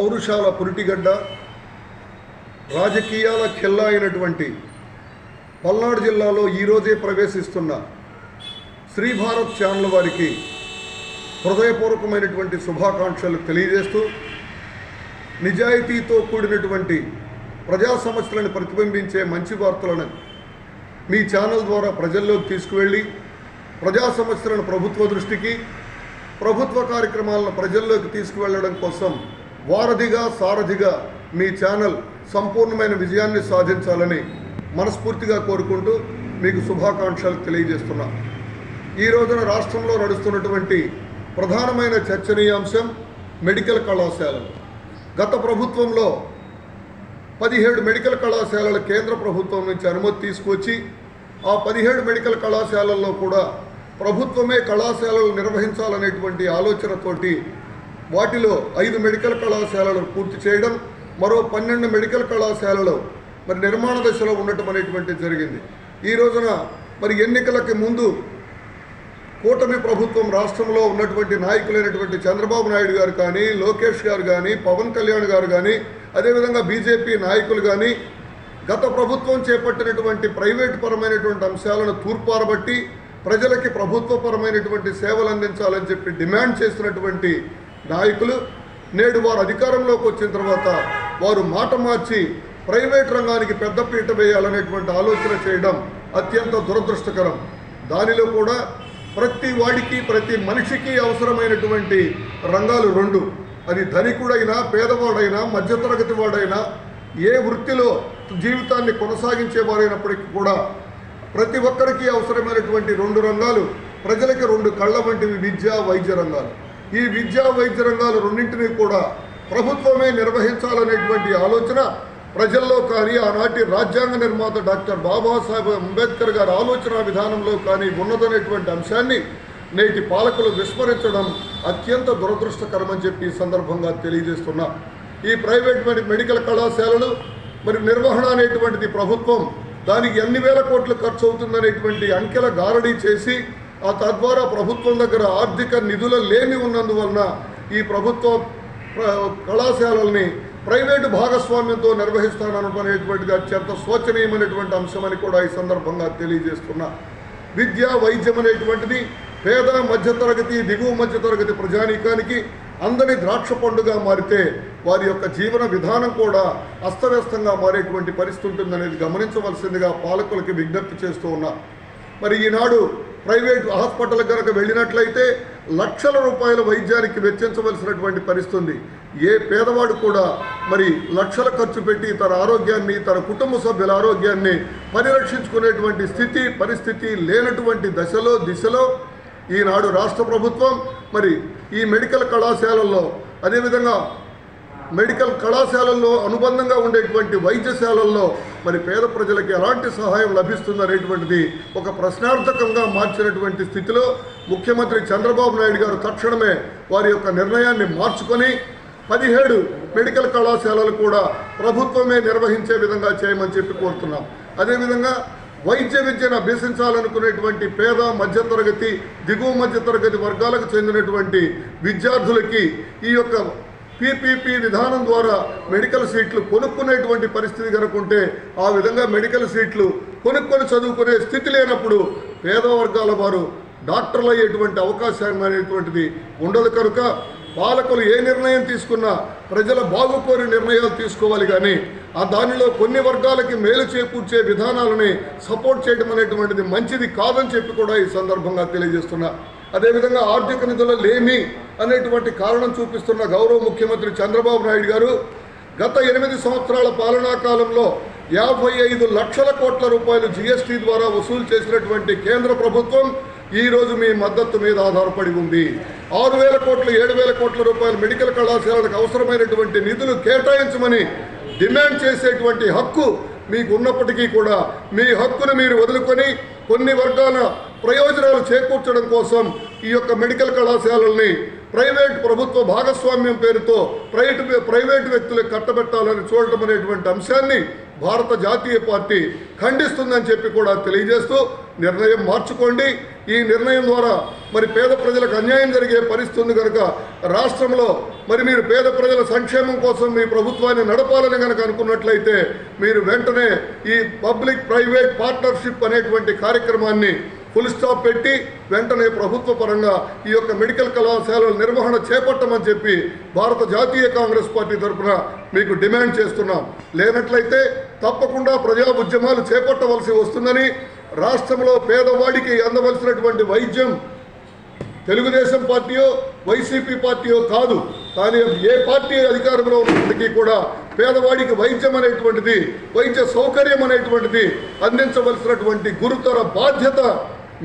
పౌరుషాల పురిటిగడ్డ రాజకీయాల ఖిల్లా అయినటువంటి పల్నాడు జిల్లాలో ఈరోజే ప్రవేశిస్తున్న శ్రీ భారత్ ఛానల్ వారికి హృదయపూర్వకమైనటువంటి శుభాకాంక్షలు తెలియజేస్తూ నిజాయితీతో కూడినటువంటి ప్రజా సమస్యలను ప్రతిబింబించే మంచి వార్తలను మీ ఛానల్ ద్వారా ప్రజల్లోకి తీసుకువెళ్ళి ప్రజా సమస్యలను ప్రభుత్వ దృష్టికి ప్రభుత్వ కార్యక్రమాలను ప్రజల్లోకి తీసుకువెళ్ళడం కోసం వారధిగా సారథిగా మీ ఛానల్ సంపూర్ణమైన విజయాన్ని సాధించాలని మనస్ఫూర్తిగా కోరుకుంటూ మీకు శుభాకాంక్షలు తెలియజేస్తున్నా. ఈ రోజున రాష్ట్రంలో నడుస్తున్నటువంటి ప్రధానమైన చర్చనీయాంశం మెడికల్ కళాశాలలు. గత ప్రభుత్వంలో పదిహేడు మెడికల్ కళాశాలల కేంద్ర ప్రభుత్వం నుంచి అనుమతి తీసుకొచ్చి ఆ పదిహేడు మెడికల్ కళాశాలల్లో కూడా ప్రభుత్వమే కళాశాలలు నిర్వహించాలనేటువంటి ఆలోచనతోటి వాటిలో ఐదు మెడికల్ కళాశాలలు పూర్తి చేయడం మరో పన్నెండు మెడికల్ కళాశాలలు మరి నిర్మాణ దశలో ఉండటం అనేటువంటి జరిగింది. ఈ రోజున మరి ఎన్నికలకి ముందు కూటమి ప్రభుత్వం రాష్ట్రంలో ఉన్నటువంటి నాయకులైనటువంటి చంద్రబాబు నాయుడు గారు కానీ లోకేష్ గారు కానీ పవన్ కళ్యాణ్ గారు కానీ అదేవిధంగా బీజేపీ నాయకులు కానీ గత ప్రభుత్వం చేపట్టినటువంటి ప్రైవేట్ పరమైనటువంటి అంశాలను తూర్పారబట్టి ప్రజలకి ప్రభుత్వపరమైనటువంటి సేవలు అందించాలని చెప్పి డిమాండ్ చేసినటువంటి నాయకులు నేడు వారు అధికారంలోకి వచ్చిన తర్వాత వారు మాట మార్చి ప్రైవేట్ రంగానికి పెద్దపీట వేయాలనేటువంటి ఆలోచన చేయడం అత్యంత దురదృష్టకరం. దానిలో కూడా ప్రతి వాడికి ప్రతి మనిషికి అవసరమైనటువంటి రంగాలు రెండు. అది ధనికుడైనా పేదవాడైనా మధ్యతరగతి వాడైనా ఏ వృత్తిలో జీవితాన్ని కొనసాగించే వారైనప్పటికీ కూడా ప్రతి ఒక్కరికి అవసరమైనటువంటి రెండు రంగాలు ప్రజలకి రెండు కళ్ళ వంటివి విద్య వైద్య రంగాలు. ఈ విద్యా వైద్య రంగాలు రెండింటినీ కూడా ప్రభుత్వమే నిర్వహించాలనేటువంటి ఆలోచన ప్రజల్లో కానీ ఆనాటి రాజ్యాంగ నిర్మాత డాక్టర్ బాబాసాహెబ్ అంబేద్కర్ గారి ఆలోచన విధానంలో కానీ ఉన్నదనేటువంటి అంశాన్ని నేటి పాలకులు విస్మరించడం అత్యంత దురదృష్టకరమని చెప్పి ఈ సందర్భంగా తెలియజేస్తున్నా. ఈ ప్రైవేట్ మెడికల్ కళాశాలలు మరి నిర్వహణ అనేటువంటిది ప్రభుత్వం దానికి ఎన్ని వేల కోట్లు ఖర్చు అవుతుందనేటువంటి అంకెల గారడీ చేసి ఆ తద్వారా ప్రభుత్వం దగ్గర ఆర్థిక నిధుల లేమి ఉన్నందువలన ఈ ప్రభుత్వ కళాశాలల్ని ప్రైవేటు భాగస్వామ్యంతో నిర్వహిస్తాననుకునేటువంటిది అత్యంత శోచనీయమైనటువంటి అంశమని కూడా ఈ సందర్భంగా తెలియజేస్తున్నా. విద్య వైద్యం అనేటువంటిది పేద మధ్యతరగతి దిగువ మధ్యతరగతి ప్రజానీకానికి అందరి ద్రాక్ష పండుగ మారితే వారి యొక్క జీవన విధానం కూడా అస్తవ్యస్తంగా మారేటువంటి పరిస్థితి ఉంటుందనేది గమనించవలసిందిగా పాలకులకి విజ్ఞప్తి చేస్తూ ఉన్నా. మరి ఈనాడు ప్రైవేట్ హాస్పిటల్ కనుక వెళ్ళినట్లయితే లక్షల రూపాయల వైద్యానికి వెచ్చించవలసినటువంటి పరిస్థితుంది. ఏ పేదవాడు కూడా మరి లక్షల ఖర్చు పెట్టి తన ఆరోగ్యాన్ని తన కుటుంబ సభ్యుల ఆరోగ్యాన్ని పరిరక్షించుకునేటువంటి స్థితి పరిస్థితి లేనటువంటి దశలో దిశలో ఈనాడు రాష్ట్ర ప్రభుత్వం మరి ఈ మెడికల్ కళాశాలల్లో అదేవిధంగా మెడికల్ కళాశాలల్లో అనుబంధంగా ఉండేటువంటి వైద్యశాలల్లో మరి పేద ప్రజలకి ఎలాంటి సహాయం లభిస్తుందనేటువంటిది ఒక ప్రశ్నార్థకంగా మార్చినటువంటి స్థితిలో ముఖ్యమంత్రి చంద్రబాబు నాయుడు గారు తక్షణమే వారి యొక్క నిర్ణయాన్ని మార్చుకొని పదిహేడు మెడికల్ కళాశాలలు కూడా ప్రభుత్వమే నిర్వహించే విధంగా చేయమని చెప్పి కోరుతున్నాం. అదేవిధంగా వైద్య విద్యను అభ్యసించాలనుకునేటువంటి పేద మధ్యతరగతి దిగువ మధ్యతరగతి వర్గాలకు చెందినటువంటి విద్యార్థులకి ఈ యొక్క పీపీపీ విధానం ద్వారా మెడికల్ సీట్లు కొనుక్కునేటువంటి పరిస్థితి కనుకుంటే ఆ విధంగా మెడికల్ సీట్లు కొనుక్కొని చదువుకునే స్థితి లేనప్పుడు పేద వర్గాల వారు డాక్టర్లు అయ్యేటువంటి అవకాశం అనేటువంటిది ఉండదు కనుక పాలకులు ఏ నిర్ణయం తీసుకున్నా ప్రజల బాగుకోరి నిర్ణయాలు తీసుకోవాలి కానీ ఆ దానిలో కొన్ని వర్గాలకి మేలు చేకూర్చే విధానాలని సపోర్ట్ చేయడం అనేటువంటిది మంచిది కాదని చెప్పి కూడా ఈ సందర్భంగా తెలియజేస్తున్నా. అదేవిధంగా ఆర్థిక నిధుల లేమి అనేటువంటి కారణం చూపిస్తున్న గౌరవ ముఖ్యమంత్రి చంద్రబాబు నాయుడు గారు గత ఎనిమిది సంవత్సరాల పాలనా కాలంలో యాభై ఐదు లక్షల కోట్ల రూపాయలు జీఎస్టీ ద్వారా వసూలు చేసినటువంటి కేంద్ర ప్రభుత్వం ఈ రోజు మీ మద్దతు మీద ఆధారపడి ఉంది. ఆరు వేల కోట్లు ఏడు వేల కోట్ల రూపాయలు మెడికల్ కళాశాలకు అవసరమైనటువంటి నిధులు కేటాయించమని డిమాండ్ చేసేటువంటి హక్కు మీకు ఉన్నప్పటికీ కూడా మీ హక్కును మీరు వదులుకొని కొన్ని వర్గాల ప్రయోజనాలు చేకూర్చడం కోసం ఈ యొక్క మెడికల్ కళాశాలల్ని ప్రైవేట్ ప్రభుత్వ భాగస్వామ్యం పేరుతో ప్రైవేట్ ప్రైవేట్ వ్యక్తులకు కట్టబెట్టాలని చూడటం అనేటువంటి అంశాన్ని భారత జాతీయ పార్టీ ఖండిస్తుందని చెప్పి కూడా తెలియజేస్తూ నిర్ణయం మార్చుకోండి. ఈ నిర్ణయం ద్వారా మరి పేద ప్రజలకు అన్యాయం జరిగే పరిస్థితుంది కనుక రాష్ట్రంలో మరి మీరు పేద ప్రజల సంక్షేమం కోసం మీ ప్రభుత్వాన్ని నడపాలని కనుక అనుకున్నట్లయితే మీరు వెంటనే ఈ పబ్లిక్ ప్రైవేట్ పార్ట్నర్షిప్ అనేటువంటి కార్యక్రమాన్ని ఫుల్ స్టాప్ పెట్టి వెంటనే ప్రభుత్వ పరంగా ఈ యొక్క మెడికల్ కళాశాలల నిర్వహణ చేపట్టమని చెప్పి భారత జాతీయ కాంగ్రెస్ పార్టీ తరఫున మీకు డిమాండ్ చేస్తున్నాం. లేనట్లయితే తప్పకుండా ప్రజా ఉద్యమాలు చేపట్టవలసి వస్తుందని రాష్ట్రంలో పేదవాడికి అందవలసినటువంటి వైద్యం తెలుగుదేశం పార్టీయో వైసీపీ పార్టీయో కాదు. కానీ ఏ పార్టీ అధికారంలో ఉన్నప్పటికీ కూడా పేదవాడికి వైద్యం అనేటువంటిది వైద్య సౌకర్యం అనేటువంటిది అందించవలసినటువంటి గురుతర బాధ్యత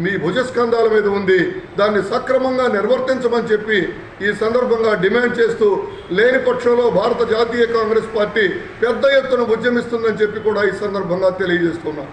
మీ భుజస్కంధాల మీద ఉంది. దాన్ని సక్రమంగా నిర్వర్తించమని చెప్పి ఈ సందర్భంగా డిమాండ్ చేస్తూ లేని పక్షంలో భారత జాతీయ కాంగ్రెస్ పార్టీ పెద్ద ఎత్తున ఉద్యమిస్తుందని చెప్పి కూడా ఈ సందర్భంగా తెలియజేస్తున్నాం.